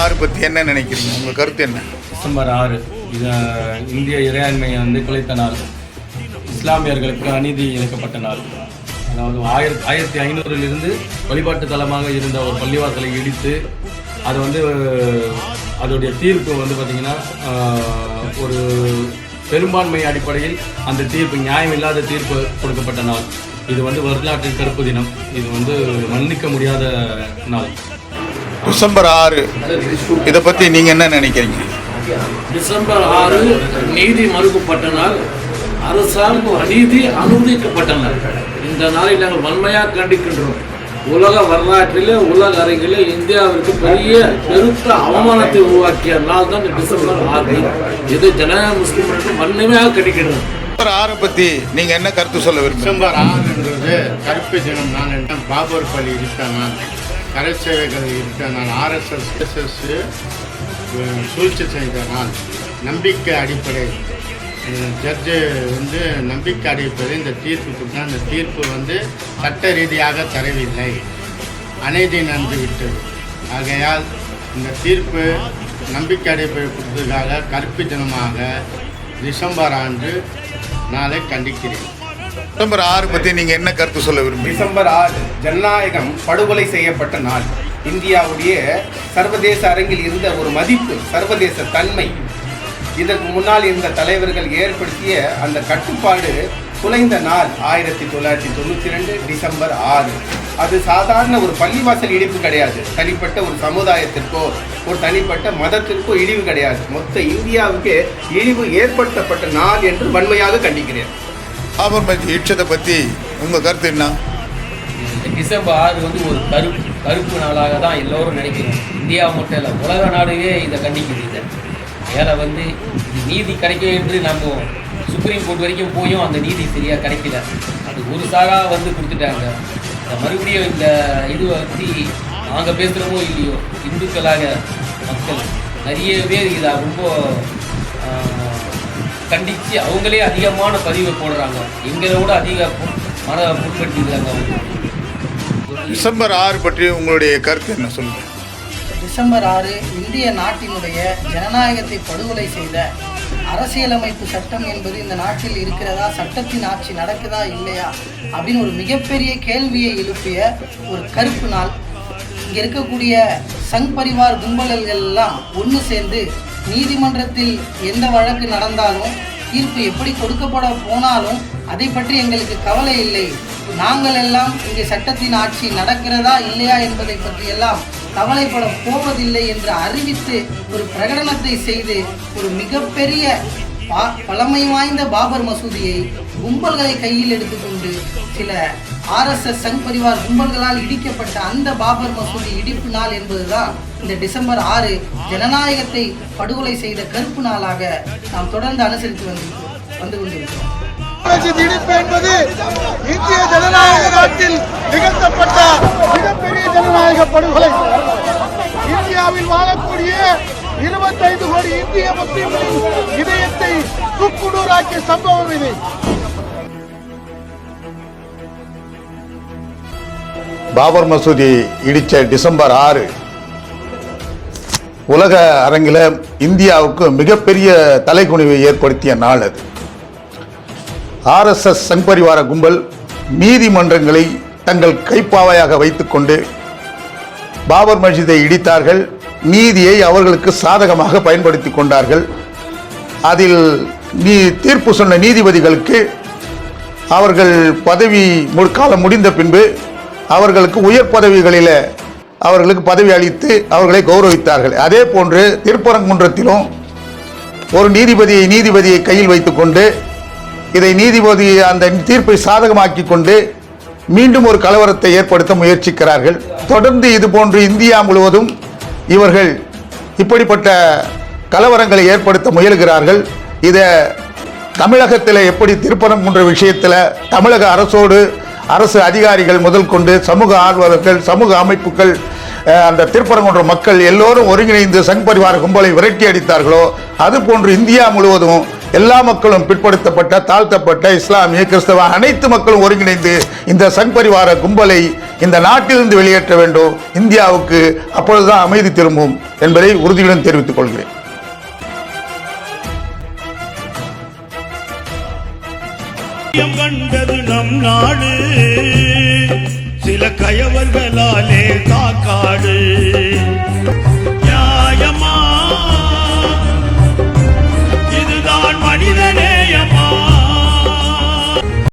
ஆறு பற்றி என்ன நினைக்கிறீங்க? உங்கள் கருத்து என்ன? டிசம்பர் ஆறு இது இந்திய இறையாண்மையை வந்து குலைத்த நாள். இஸ்லாமியர்களுக்கு அநீதி இழைக்கப்பட்ட நாள். அதாவது ஆயிரத்தி ஆயிரத்தி ஐநூறிலிருந்து வழிபாட்டு தலமாக இருந்த ஒரு பள்ளிவாசலை இடித்து அது வந்து அதோடைய தீர்ப்பு வந்து பார்த்திங்கன்னா ஒரு பெரும்பான்மை அடிப்படையில் அந்த தீர்ப்பு நியாயம் இல்லாத தீர்ப்பு கொடுக்கப்பட்ட நாள். இது வந்து வரலாற்றின் கருப்பு தினம். இது வந்து மன்னிக்க முடியாத நாள். டிசம்பர் ஆறு இதை பற்றி நீங்கள் என்ன நினைக்கிறீங்க? டிசம்பர் ஆறு நீதி மறுக்கப்பட்ட நாள் அரசாங்கம் அநீதி அனுமதிக்கப்பட்ட நாள் இந்த நாளை நாங்கள் வன்மையாக கண்டிக்கின்றோம். உலக வரலாற்றிலே உலக அரங்கிலே இந்தியாவிற்கு பெரிய பெருத்த அவமானத்தை உருவாக்கிய நாள் தான் இந்த டிசம்பர் ஆறு. இது ஜனநாயக முஸ்லிம் என்று வன்மையாக கண்டிக்கின்றோம் டிசம்பர் ஆறை பற்றி நீங்கள் என்ன கருத்து சொல்ல விரும்புகிறீங்க டிசம்பர் ஆறுன்றது கருப்பு தினம் என்றால் பாபர் பள்ளி இருக்க நாள். கரை சேவைகள் இருக்க நாள் ஆர்எஸ்எஸ் எஸ்எஸ் சூழ்ச்சி செய்த நாள் நம்பிக்கை அடிப்படை. ஜட்ஜு வந்து நம்பிக்கை அடிப்படை இந்த தீர்ப்பு கொடுத்தா அந்த தீர்ப்பு வந்து சட்ட ரீதியாக தரவில்லை. அநீதி நடந்து விட்டது. ஆகையால் இந்த தீர்ப்பு நம்பிக்கை அடிப்படை கொடுத்ததுக்காக கருப்பு தினமாக டிசம்பர் ஆண்டு நாளை கண்டிக்கிறேன். செப்டம்பர் ஆறு பற்றி நீங்கள் என்ன கருத்து சொல்ல விரும்புகிறீங்க டிசம்பர் ஆறு ஜனநாயகம் படுகொலை செய்யப்பட்ட நாள். இந்தியாவுடைய சர்வதேச அரங்கில் இருந்த ஒரு மதிப்பு சர்வதேச தன்மை. இதற்கு முன்னால் இருந்த தலைவர்கள் ஏற்படுத்திய அந்த கட்டுப்பாடு குலைந்த நாள் ஆயிரத்தி தொள்ளாயிரத்தி தொண்ணூற்றி ரெண்டு டிசம்பர் ஆறு. அது சாதாரண ஒரு பள்ளிவாசல் இடிப்பு கிடையாது. தனிப்பட்ட ஒரு சமுதாயத்திற்கோ ஒரு தனிப்பட்ட மதத்திற்கோ இழிவு கிடையாது. மொத்த இந்தியாவுக்கு இழிவு ஏற்படுத்தப்பட்ட நாள் என்று வன்மையாக கண்டிக்கிறேன். பாபர் மஸ்ஜித் பற்றி உங்கள் கருத்து என்ன? டிசம்பர் ஆறு வந்து ஒரு கருப்பு கருப்பு நாளாக தான் எல்லோரும் நினைக்கிறோம். இந்தியா மட்டும் இல்லை உலக நாடுவே இதை கண்டிக்குது இதை. ஏன்னா வந்து இது நீதி கிடைக்கும் என்று நம்ம சுப்ரீம் கோர்ட் வரைக்கும் போயும் அந்த நீதி சரியாக கிடைக்கல. அது ஒரு சாராக வந்து கொடுத்துட்டாங்க. இந்த மறுபடியும் இந்த இது பற்றி நாங்கள் பேசுகிறோமோ இல்லையோ இந்துக்களாக மக்கள் நிறைய பேர் இதை ரொம்ப கண்டித்து அவங்களே அதிகமான பதிவை போடுறாங்க. எங்களை விட அதிக மன புண்படுத்திக்கிறாங்க அவங்க. டிசம்பர் ஆறு பற்றி உங்களுடைய கருத்து என்ன சொல்லுங்கள் டிசம்பர் ஆறு இந்திய நாட்டினுடைய ஜனநாயகத்தை படுகொலை செய்த அரசியலமைப்பு சட்டம் என்பது இந்த நாட்டில் இருக்கிறதா சட்டத்தின் ஆட்சி நடக்குதா இல்லையா அப்படின்னு ஒரு மிகப்பெரிய கேள்வியை எழுப்பிய ஒரு கருப்பு நாள். இங்கே இருக்கக்கூடிய சங் பரிவார் கும்பல்கள் எல்லாம் ஒன்று சேர்ந்து நீதிமன்றத்தில் எந்த வழக்கு நடந்தாலும் தீர்ப்பு எப்படி கொடுக்கப்பட போனாலும் அதை பற்றி எங்களுக்கு கவலை இல்லை. நாங்கள் எல்லாம் இங்கே சட்டத்தின் ஆட்சி நடக்கிறதா இல்லையா என்பதை பற்றி எல்லாம் கவலைப்பட போவதில்லை என்று அறிவித்து ஒரு பிரகடனத்தை செய்து ஒரு மிகப்பெரிய பா பழமை வாய்ந்த பாபர் மசூதியை கும்பல்களை கையில் எடுத்துக்கொண்டு சில ஆர்எஸ்எஸ் சங் பரிவார் கும்பல்களால் இடிக்கப்பட்ட அந்த பாபர் மசூதி இடிப்பு நாள் என்பதுதான் இந்த டிசம்பர் ஆறு ஜனநாயகத்தை படுகொலை செய்த கருப்பு நாளாக நாம் தொடர்ந்து அனுசரித்து வந்து வந்து கொண்டிருக்கிறோம். இடிப்பு என்பது இந்திய ஜனநாயக நாட்டில் நிகழ்த்தப்பட்ட மிகப்பெரிய ஜனநாயக படுகொலை. இந்தியாவில் வாழக்கூடிய இருபத்தைந்து கோடி இந்திய முஸ்லிம்களின் இதயத்தை துக்குடூராக்கிய சம்பவம் இது. பாபர் மசூதி இடித்த டிசம்பர் ஆறு. உலக அரங்கில் இந்தியாவுக்கு மிகப்பெரிய தலைக்குனிவை ஏற்படுத்திய நாள் அது. ஆர்எஸ்எஸ் சங்பரிவார கும்பல் நீதிமன்றங்களை தங்கள் கைப்பாவையாக வைத்துக்கொண்டு பாபர் மஸ்ஜிதை இடித்தார்கள். நீதியை அவர்களுக்கு சாதகமாக பயன்படுத்தி கொண்டார்கள். அதில் நீ தீர்ப்பு சொன்ன நீதிபதிகளுக்கு அவர்கள் பதவி முற்காலம் முடிந்த பின்பு அவர்களுக்கு உயர் பதவிகளில் அவர்களுக்கு பதவி அளித்து அவர்களை கௌரவித்தார்கள். அதே போன்று திருப்பரங்குன்றத்திலும் ஒரு நீதிபதியை நீதிபதியை கையில் வைத்துக்கொண்டு இதை நீதிபதி அந்த தீர்ப்பை சாதகமாக்கி கொண்டு மீண்டும் ஒரு கலவரத்தை ஏற்படுத்த முயற்சிக்கிறார்கள். தொடர்ந்து இது போன்று இந்தியா முழுவதும் இவர்கள் இப்படிப்பட்ட கலவரங்களை ஏற்படுத்த முயல்கிறார்கள். இதை தமிழகத்தில் எப்படி திருப்பரங்குன்ற விஷயத்தில் தமிழக அரசோடு அரசு அதிகாரிகள் முதல் கொண்டு சமூக ஆர்வலர்கள் சமூக அமைப்புகள் அந்த திருப்பரங்குன்ற மக்கள் எல்லோரும் ஒருங்கிணைந்து சங் பரிவார கும்பலை விரட்டி அடித்தார்களோ அதுபோன்று இந்தியா முழுவதும் எல்லா மக்களும் பிற்படுத்தப்பட்ட தாழ்த்தப்பட்ட இஸ்லாமிய கிறிஸ்தவ அனைத்து மக்களும் ஒருங்கிணைந்து இந்த சங் பரிவார கும்பலை இந்த நாட்டிலிருந்து வெளியேற்ற வேண்டும். இந்தியாவுக்கு அப்பொழுதுதான் அமைதி திரும்பும் என்பதை உறுதியுடன் தெரிவித்துக் கொள்கிறேன். கண்டது நம் நாடு. சில கயவர்களாலே தான்